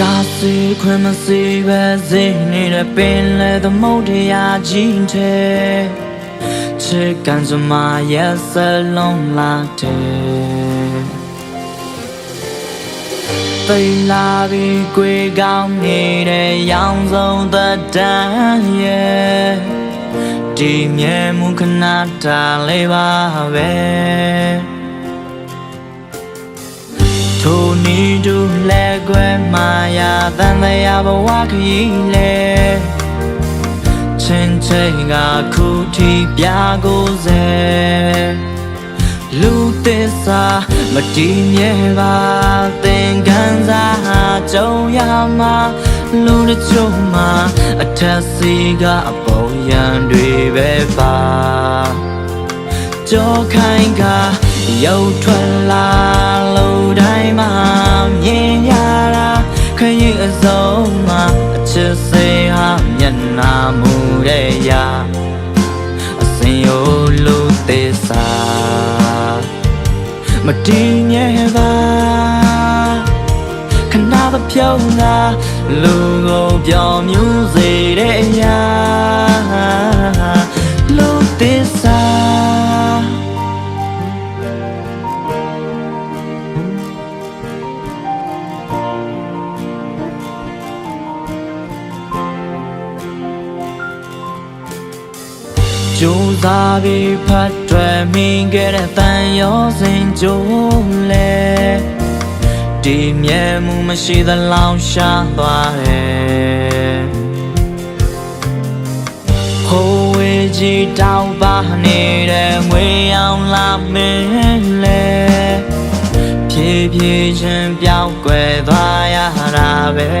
တာစီခွင့်မစီပဲစေနေတဲ့ပင်လေသမုတ်တရားကြီးတဲ့ချစ်ကန်စမရဲ့စလုံးလာတဲ့သိလာပြီးကြွေကောင်းနေတဲ့ရောင်စုံသက်တမ်းရဲ့ဒီမြဲမှုခဏတားလေးပါပဲ တူလဲခွဲမာယာတန်တရားဘဝခရီးလဲချင်းချင်းကခုထိပြကိုစေလူသစ္စာမတည်မြဲပါသင်္ကန်းစားကြုံရမှာလူတစ်ချို့မှာအထက်စီကအပေါ်ရန်တွေပဲပါကြောခိုင်းကရုပ်ထွက်လာလို့ ခရီးအစုံမှာအချစ်စိတ်ဟာမျက်နှာမူတဲ့ရာအစင်ရိုးလူသစ္စာမတည်မြဲပါခဏမဖြုံးတာလူကိုပြောင်းမြူးစေတဲ့အရာ ကြိုးစားပြီးဖတ်တွယ်မိခဲ့တဲ့တန်ရောစင်ကြိုးလဲဒီမြဲမှုမရှိသလောက်ရှာသွားတယ်ဟိုးဝေးကြီးတောင်းပါနေတဲ့ငွေအောင်လာမင်းလဲဖြည်းဖြည်းချင်းပြောင်းကွယ်သွားရတာပဲ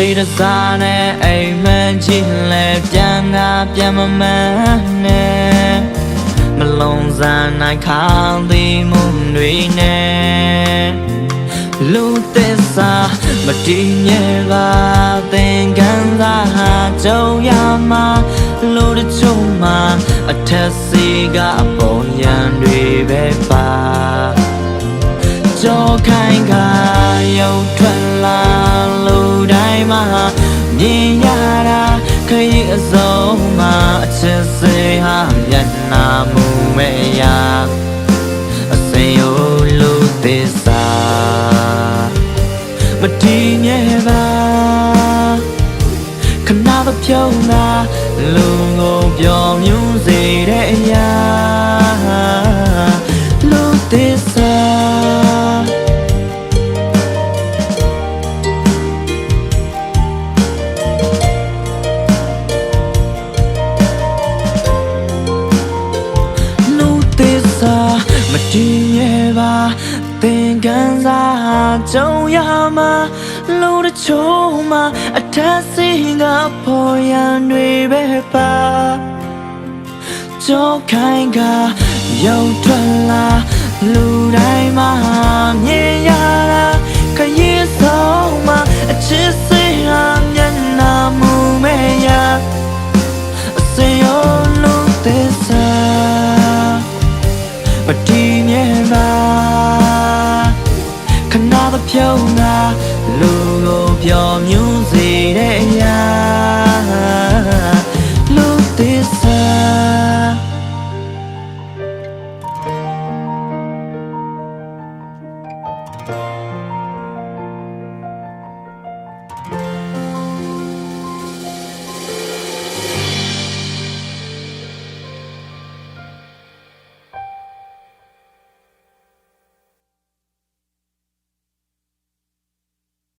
စိတ်တစားနဲ့အိမ်မက်ကြီးလဲပြန်ကပြန်မမှန်နဲ့မလုံးစားနိုင်ခေါင်းသည်မုန်တွေနဲ့လူသစ္စာမတည်မြဲပါသင်္ကန်းသာကြုံရမှာလူတစ်ချို့မှာအထက်စီကအပေါ်ရန်တွေပဲပါ မြင်ရတာခရီးအစုံမှာအချစ်စိတ်ဟာမျက်နှာမူမဲ့ရာအစင်ရိုးလူသစ္စာမတည်မြဲပါခဏမဖြုံးတာလူကိုပြောင်းမြူးစေတဲ့အရာ တည်မြဲပါသင်္ကန်းစားကြုံရမှာလူတစ်ချို့မှာအထက်စီကပေါ်ရန်တွေပဲပါကြောခိုင်းကရုပ်ထွက်လာလူတိုင်းမှာမြ ဖြုံးတာလူကိုပြောင်းမြူးစေ